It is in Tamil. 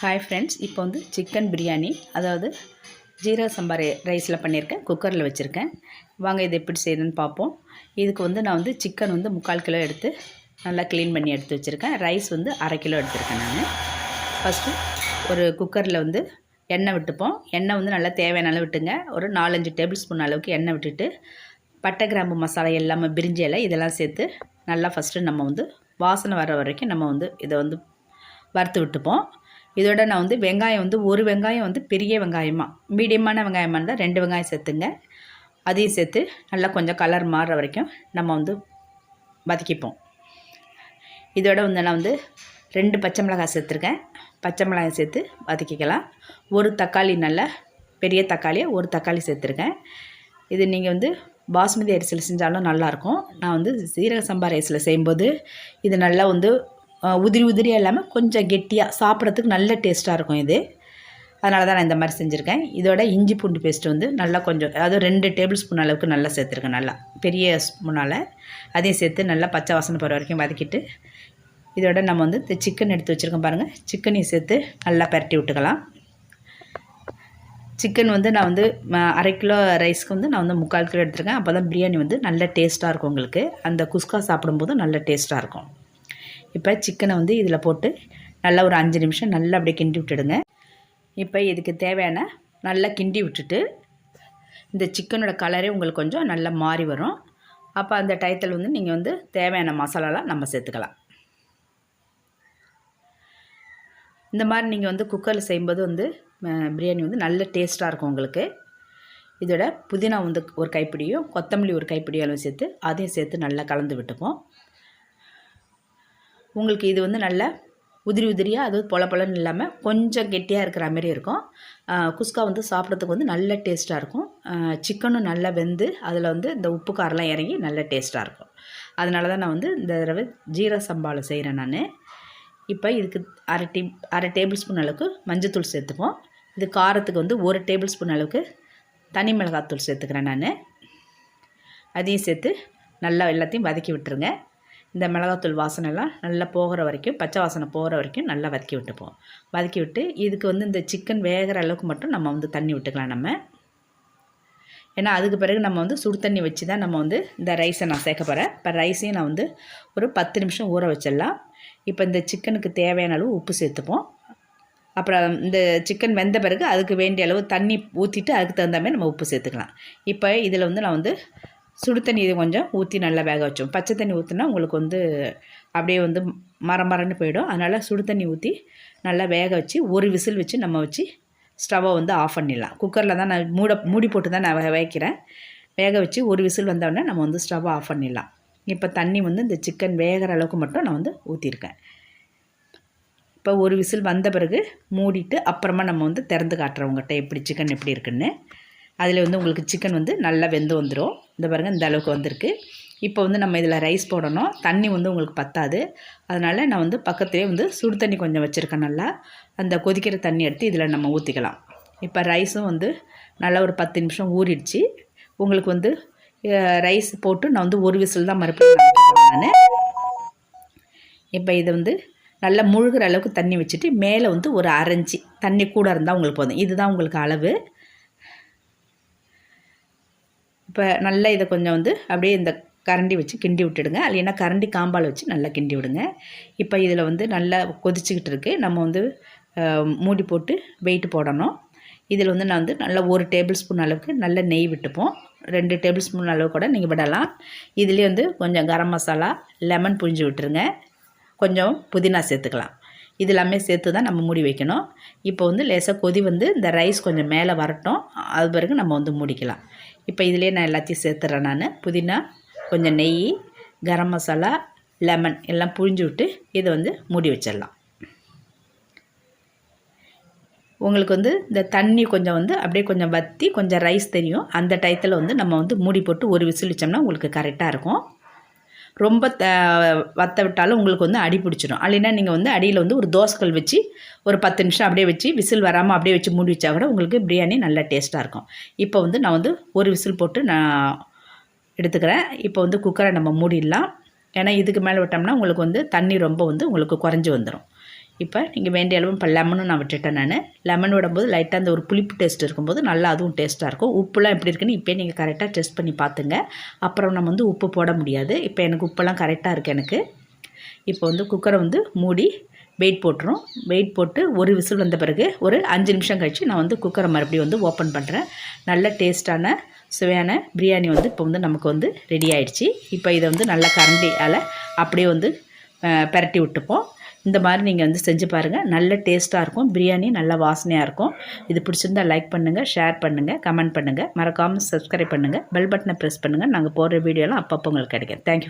ஹாய் ஃப்ரெண்ட்ஸ் இப்போ வந்து சிக்கன் பிரியாணி அதாவது ஜீரோ சம்பாரு ரைஸில் பண்ணியிருக்கேன் குக்கரில் வச்சுருக்கேன். வாங்க இது எப்படி செய்யுதுன்னு பார்ப்போம். இதுக்கு வந்து நான் வந்து சிக்கன் வந்து முக்கால் கிலோ எடுத்து நல்லா க்ளீன் பண்ணி எடுத்து வச்சுருக்கேன். ரைஸ் வந்து அரை கிலோ எடுத்திருக்கேன் நான். ஃபஸ்ட்டு ஒரு குக்கரில் வந்து எண்ணெய் விட்டுப்போம். எண்ணெய் வந்து நல்லா தேவையான அளவு விட்டுங்க. ஒரு நாலஞ்சு டேபிள் ஸ்பூன் அளவுக்கு எண்ணெய் விட்டுட்டு பட்டை கிராம்பு மசாலா எல்லாமே பிரிஞ்சி இலை இதெல்லாம் சேர்த்து நல்லா ஃபஸ்ட்டு நம்ம வந்து வாசனை வர வரைக்கும் நம்ம வந்து இதை வந்து வறுத்து விட்டுப்போம். இதோட நான் வந்து வெங்காயம் வந்து ஒரு வெங்காயம் வந்து பெரிய வெங்காயமாக மீடியமான வெங்காயமாக இருந்தால் ரெண்டு வெங்காயம் சேர்த்துங்க. அதையும் சேர்த்து நல்லா கொஞ்சம் கலர் மாறுற வரைக்கும் நம்ம வந்து வதக்கிப்போம். இதோட வந்து நான் வந்து ரெண்டு பச்சை மிளகாய் சேர்த்துருக்கேன். பச்சை மிளகாய் சேர்த்து வதக்கிக்கலாம். ஒரு தக்காளி நல்லா பெரிய தக்காளியை ஒரு தக்காளி சேர்த்துருக்கேன். இது நீங்கள் வந்து பாஸ்மதி அரிசியில் செஞ்சாலும் நல்லாயிருக்கும் நான் வந்து சீரக சம்பா ரைஸில் செய்யும்போது இது நல்லா வந்து உதிரி உதிரியாக இல்லாமல் கொஞ்சம் கெட்டியாக சாப்பிட்றதுக்கு நல்ல டேஸ்ட்டாக இருக்கும் இது. அதனால தான் நான் இந்த மாதிரி செஞ்சுருக்கேன். இதோட இஞ்சி பூண்டு பேஸ்ட்டு வந்து நல்லா கொஞ்சம் அதாவது ரெண்டு டேபிள் ஸ்பூன் அளவுக்கு நல்லா சேர்த்துருக்கேன் நல்லா. பெரிய ஸ்பூனால் அதையும் சேர்த்து நல்லா பச்சை வாசனை போகிற வரைக்கும் வதக்கிட்டு இதோட நம்ம வந்து இந்த சிக்கன் எடுத்து வச்சுருக்கோம் பாருங்கள் சிக்கனையும் சேர்த்து நல்லா பரட்டி விட்டுக்கலாம். சிக்கன் வந்து நான் வந்து அரை கிலோ ரைஸ்க்கு வந்து நான் வந்து முக்கால் கிலோ எடுத்துருக்கேன். அப்போ தான் பிரியாணி வந்து நல்ல டேஸ்ட்டாக இருக்கும் உங்களுக்கு. அந்த குஸ்கா சாப்பிடும்போது நல்ல டேஸ்ட்டாக இருக்கும். இப்போ சிக்கனை வந்து இதில் போட்டு நல்லா ஒரு அஞ்சு நிமிஷம் நல்லா அப்படியே கிண்டி விட்டுடுங்க. இப்போ இதுக்கு தேவையான நல்லா கிண்டி விட்டுட்டு இந்த சிக்கனோட கலரே உங்களுக்கு கொஞ்சம் நல்லா மாறி வரும். அப்போ அந்த டயத்தில் வந்து நீங்கள் வந்து தேவையான மசாலாலாம் நம்ம சேர்த்துக்கலாம். இந்த மாதிரி நீங்கள் வந்து குக்கரில் செய்யும்போது வந்து பிரியாணி வந்து நல்ல டேஸ்ட்டாக இருக்கும் உங்களுக்கு. இதோட புதினா வந்து ஒரு கைப்பிடியும் கொத்தமல்லி ஒரு கைப்பிடி அளவு சேர்த்து அதையும் சேர்த்து நல்லா கலந்து விட்டுப்போம். உங்களுக்கு இது வந்து நல்லா உதிரி உதிரியாக அதாவது பொல பொலன்னு இல்லாமல் கொஞ்சம் கெட்டியாக இருக்கிற மாதிரி இருக்கும். குஸ்கா வந்து சாப்பிட்றதுக்கு வந்து நல்ல டேஸ்ட்டாக இருக்கும். சிக்கனும் நல்லா வெந்து அதில் வந்து இந்த உப்பு காரெலாம் இறங்கி நல்ல டேஸ்ட்டாக இருக்கும். அதனால தான் நான் வந்து இந்த தடவை ஜீர சம்பாவில் செய்கிறேன் நான். இப்போ இதுக்கு அரை டீ அரை டேபிள் ஸ்பூன் அளவுக்கு மஞ்சத்தூள் சேர்த்துப்போம். இது காரத்துக்கு வந்து ஒரு டேபிள் ஸ்பூன் அளவுக்கு தனி மிளகாத்தூள் சேர்த்துக்கிறேன் நான். அதையும் சேர்த்து நல்லா எல்லாத்தையும் வதக்கி விட்டுருங்க. இந்த மிளகாத்தூள் வாசனைலாம் நல்லா போகிற வரைக்கும் பச்சை வாசனை போகிற வரைக்கும் நல்லா வதக்கி விட்டுப்போம். வதக்கி விட்டு இதுக்கு வந்து இந்த சிக்கன் வேகிற அளவுக்கு மட்டும் நம்ம வந்து தண்ணி விட்டுக்கலாம் நம்ம. ஏன்னா அதுக்கு பிறகு நம்ம வந்து சுடு தண்ணி வச்சு தான் நம்ம வந்து இந்த ரைஸை நான் சேர்க்க போகிறேன் இப்போ ரைஸையும் நான் வந்து ஒரு பத்து நிமிஷம் ஊற வச்சிடலாம். இப்போ இந்த சிக்கனுக்கு தேவையான அளவு உப்பு சேர்த்துப்போம். அப்புறம் இந்த சிக்கன் வெந்த பிறகு அதுக்கு வேண்டிய அளவு தண்ணி ஊற்றிட்டு அதுக்கு தகுந்த மாதிரி நம்ம உப்பு சேர்த்துக்கலாம். இப்போ இதில் வந்து நான் வந்து சுடு தண்ணி இது கொஞ்சம் ஊற்றி நல்லா வேக வச்சோம். பச்சை தண்ணி ஊற்றினா உங்களுக்கு வந்து அப்படியே வந்து மரம் மரம்னு போயிடும். அதனால் சுடு தண்ணி ஊற்றி நல்லா வேக வச்சு ஒரு விசில் வச்சு நம்ம வச்சு ஸ்டவ்வை வந்து ஆஃப் பண்ணிடலாம். குக்கரில் தான் நான் மூட மூடி போட்டு தான் நான் வைக்கிறேன். வேக வச்சு ஒரு விசில் வந்தோடனே நம்ம வந்து ஸ்டவ்வை ஆஃப் பண்ணிடலாம். இப்போ தண்ணி வந்து இந்த சிக்கன் வேகிற அளவுக்கு மட்டும் நான் வந்து ஊற்றிருக்கேன் இப்போ ஒரு விசில் வந்த பிறகு மூடிட்டு அப்புறமா நம்ம வந்து திறந்து காட்டுறவங்ககிட்ட எப்படி சிக்கன் எப்படி இருக்குன்னு. அதில் வந்து உங்களுக்கு சிக்கன் வந்து நல்லா வெந்து வந்துடும் இந்த பாருங்கள் இந்த அளவுக்கு வந்திருக்கு. இப்போ வந்து நம்ம இதில் ரைஸ் போடணும். தண்ணி வந்து உங்களுக்கு பத்தாது. அதனால் நான் வந்து பக்கத்துலேயே வந்து சுடு தண்ணி கொஞ்சம் வச்சுருக்கேன் நல்லா. அந்த கொதிக்கிற தண்ணி எடுத்து இதில் நம்ம ஊற்றிக்கலாம் இப்போ ரைஸும் வந்து நல்லா ஒரு பத்து நிமிஷம் ஊறிடுச்சு. உங்களுக்கு வந்து ரைஸ் போட்டு நான் வந்து ஒரு விசில் தான் மறுபடியும் நான் இப்போ இதை வந்து நல்லா முழுகிற அளவுக்கு தண்ணி வச்சுட்டு மேலே வந்து ஒரு அரைஞ்சி தண்ணி கூட இருந்தால் உங்களுக்கு போதும். இதுதான் உங்களுக்கு அளவு. இப்போ நல்லா இதை கொஞ்சம் வந்து அப்படியே இந்த கரண்டி வச்சு கிண்டி விட்டுடுங்க. இல்லைன்னா கரண்டி காம்பால் வச்சு நல்லா கிண்டி விடுங்க. இப்போ இதில் வந்து நல்லா கொதிச்சுக்கிட்டு இருக்குது நம்ம வந்து மூடி போட்டு வெயிட் போடணும். இதில் வந்து நான் வந்து நல்லா ஒரு டேபிள் ஸ்பூன் அளவுக்கு நல்ல நெய் விட்டுப்போம். ரெண்டு டேபிள் ஸ்பூன் அளவு கூட நீங்கள் விடலாம். இதுலேயே வந்து கொஞ்சம் கரம் மசாலா லெமன் புழிஞ்சு விட்டுருங்க. கொஞ்சம் புதினா சேர்த்துக்கலாம். இது எல்லாமே சேர்த்து தான் நம்ம மூடி வைக்கணும். இப்போ வந்து லேசாக கொதி வந்து இந்த ரைஸ் கொஞ்சம் மேலே வரட்டும். அது பிறகு நம்ம வந்து மூடிக்கலாம். இப்போ இதிலே நான் எல்லாத்தையும் சேர்த்துறேன் நான். புதினா கொஞ்சம் நெய் கரம் மசாலா லெமன் எல்லாம் புழிஞ்சு விட்டு இதை வந்து மூடி வச்சிடலாம். உங்களுக்கு வந்து இந்த தண்ணி கொஞ்சம் வந்து அப்படியே கொஞ்சம் வற்றி கொஞ்சம் ரைஸ் தெரியும். அந்த டயத்தில் வந்து நம்ம வந்து மூடி போட்டு ஒரு விசில் வச்சோம்னா உங்களுக்கு கரெக்டாக இருக்கும். ரொம்ப த வத்த விட்டாலும் உங்களுக்கு வந்து அடி பிடிச்சிடும். இல்லைன்னா நீங்கள் வந்து அடியில் வந்து ஒரு தோசைக்கல் வச்சு ஒரு பத்து நிமிஷம் அப்படியே வச்சு விசில் வராமல் அப்படியே வச்சு மூடி வச்சா கூட உங்களுக்கு பிரியாணி நல்லா டேஸ்ட்டாக இருக்கும். இப்போ வந்து நான் வந்து ஒரு விசில் போட்டு நான் எடுத்துக்கிறேன். இப்போ வந்து குக்கரை நம்ம மூடிடலாம். ஏன்னா இதுக்கு மேலே விட்டோம்னா உங்களுக்கு வந்து தண்ணி ரொம்ப வந்து உங்களுக்கு குறைஞ்சி வந்துடும் இப்போ நீங்கள் வேண்டிய அளவு இப்போ லெமனும் நான் விட்டுட்டேன் நான். லெமன் விடும்போது லைட்டாக அந்த ஒரு புளிப்பு டேஸ்ட் இருக்கும்போது நல்லா அதுவும் டேஸ்ட்டாக இருக்கும். உப்புலாம் எப்படி இருக்குன்னு இப்போ நீங்கள் கரெக்டாக டெஸ்ட் பண்ணி பார்த்துங்க அப்புறம் நம்ம வந்து உப்பு போட முடியாது. இப்போ எனக்கு உப்பெல்லாம் கரெக்டாக இருக்குது எனக்கு. இப்போ வந்து குக்கரை வந்து மூடி வெயிட் போட்டுரும். வெயிட் போட்டு ஒரு விசில் வந்த பிறகு ஒரு அஞ்சு நிமிஷம் கழித்து நான் வந்து குக்கரை மறுபடியும் வந்து ஓப்பன் பண்ணுறேன் நல்ல டேஸ்ட்டான சுவையான பிரியாணி வந்து இப்போ வந்து நமக்கு வந்து ரெடி ஆயிடுச்சு. இப்போ இதை வந்து நல்லா கரண்டியால் அப்படியே வந்து பரட்டி பிரட்டி விட்டுப்போம். இந்த மாதிரி நீங்கள் வந்து செஞ்சு பாருங்கள் நல்ல டேஸ்ட்டாக இருக்கும். பிரியாணி நல்ல வாசனையாக இருக்கும். இது பிடிச்சிருந்தா லைக் பண்ணுங்கள் ஷேர் பண்ணுங்கள் கமெண்ட் பண்ணுங்கள் மறக்காமல் சப்ஸ்கிரைப் பண்ணுங்கள் பெல் பட்டனை ப்ரெஸ் பண்ணுங்கள் நாங்கள் போடுற வீடியோலாம் அப்பப்போ உங்களுக்கு கிடைக்கும். தேங்க்யூ